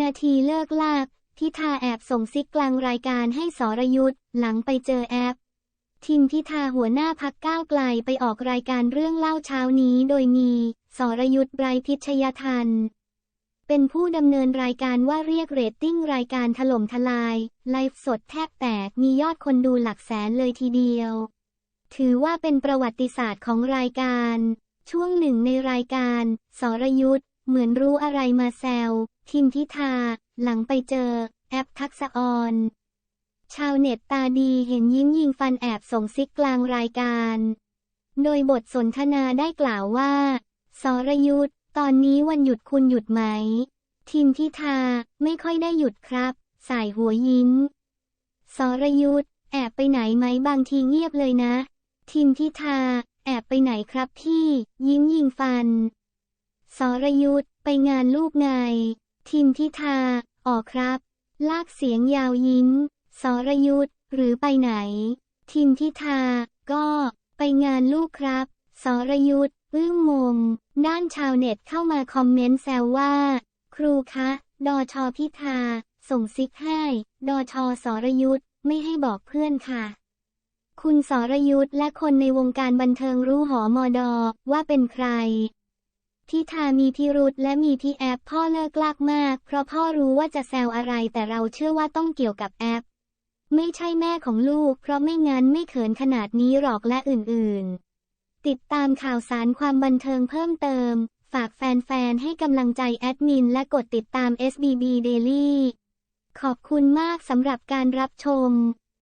นาทีเลิกลาก พิธาแอบส่งซิกกลางรายการให้สรยุทธ์หลังไปเจอแอปทิมพิธาหัวหน้าพักก้าวไกลไปออกรายการเรื่องเล่าเช้านี้โดยมีสรยุทธ์ไบรพิชยทัน เป็นผู้ดำเนินรายการว่าเรียกเรตติ้งรายการถล่มทลาย ไลฟ์สดแทบแตกมียอดคนดูหลักแสนเลยทีเดียว ถือว่าเป็นประวัติศาสตร์ของรายการ ช่วงหนึ่งในรายการ สรยุทธ์ เหมือนรู้อะไรมาแซว ทิมพิธา หลังไปเจอ แอปทักษออน ชาวเน็ตตาดีเห็นยิ้มยิงฟันแอบส่งซิกกลางรายการ โดยบทสนทนาได้กล่าวว่า สรยุทธ์ตอนนี้วันหยุดคุณหยุดไหม ทิมพิธา ไม่ค่อยได้หยุดครับ สายหัวยิ้ม สรยุทธ์แอบไปไหนไหมบางทีเงียบเลยนะ ทิมพิธา แอบไปไหนครับพี่ ยิ้มยิงฟัน สรยุทธ์ไปงานลูกไงทิมพิธาออกครับ ลากเสียงยาวยิ้มสรยุทธ์หรือไปไหน ทิมพิธาก็ไปงานลูกครับ สรยุทธ์อึ้งงง ด้านชาวเน็ตเข้ามาคอมเมนต์แซวว่า ครูคะ ดอชอพิธา ส่งซิกให้ ดอชอสรยุทธ์ไม่ให้บอกเพื่อนค่ะ คุณสรยุทธ์และคนในวงการบันเทิงรู้หอมอดอว่าเป็นใคร พิธามีพิรุธและมีพี่แอปพ่อเลิกลากมาก เพราะพ่อรู้ว่าจะแซวอะไรแต่เราเชื่อว่าต้องเกี่ยวกับแอป ไม่ใช่แม่ของลูก เพราะไม่งั้นไม่เขินขนาดนี้หรอกและอื่นๆ ติดตามข่าวสารความบันเทิงเพิ่มเติม ฝากแฟนๆ ให้กำลังใจแอดมินและกดติดตาม SBB Daily ขอบคุณมากสำหรับการรับชม